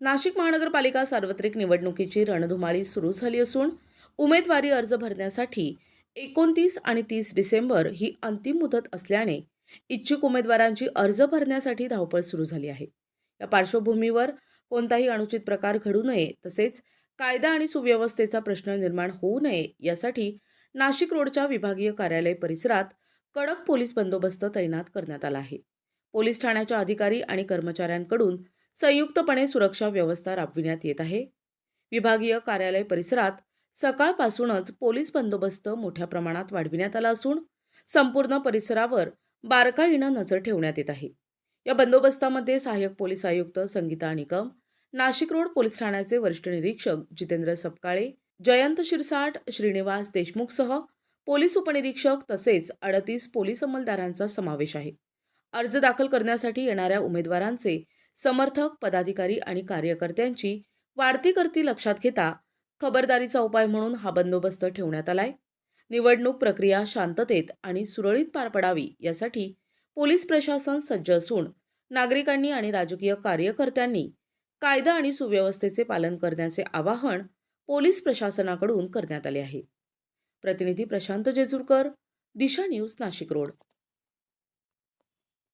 नाशिक महानगरपालिका सार्वत्रिक निवडणुकीची रणधुमाळी सुरू झाली असून उमेदवारी अर्ज भरण्यासाठी एकोणतीस आणि तीस डिसेंबर ही अंतिम मुदत असल्याने इच्छुक उमेदवारांची अर्ज भरण्यासाठी धावपळ सुरू झाली आहे. या पार्श्वभूमीवर कोणताही अनुचित प्रकार घडू नये तसेच कायदा आणि सुव्यवस्थेचा प्रश्न निर्माण होऊ नये यासाठी नाशिक रोडच्या विभागीय कार्यालय परिसरात कडक पोलीस बंदोबस्त तैनात करण्यात आला आहे. पोलीस ठाण्याच्या अधिकारी आणि कर्मचाऱ्यांकडून संयुक्तपणे सुरक्षा व्यवस्था राबविण्यात येत आहे. विभागीय कार्यालय परिसरात सकाळपासूनच पोलीस बंदोबस्त मोठ्या प्रमाणात वाढविण्यात आला असून संपूर्ण परिसरावर बारकाईनं नजर ठेवण्यात येत आहे. या बंदोबस्तामध्ये सहाय्यक पोलीस आयुक्त संगीता निकम नाशिक रोड पोलीस ठाण्याचे वरिष्ठ निरीक्षक जितेंद्र सपकाळे जयंत शिरसाट श्रीनिवास देशमुखसह पोलीस उपनिरीक्षक तसेच अडतीस पोलीस अंमलदारांचा समावेश आहे. अर्ज दाखल करण्यासाठी येणाऱ्या उमेदवारांचे समर्थक पदाधिकारी आणि कार्यकर्त्यांची वाढती गर्दी लक्षात घेता खबरदारीचा उपाय म्हणून हा बंदोबस्त ठेवण्यात आलाय. निवडणूक प्रक्रिया शांततेत आणि सुरळीत पार पडावी यासाठी पोलीस प्रशासन सज्ज असून नागरिकांनी आणि राजकीय कार्यकर्त्यांनी कायदा आणि सुव्यवस्थेचे पालन करण्याचे आवाहन पोलीस प्रशासनाकडून करण्यात आले आहे. प्रतिनिधी प्रशांत जेजुरकर दिशा न्यूज नाशिक रोड.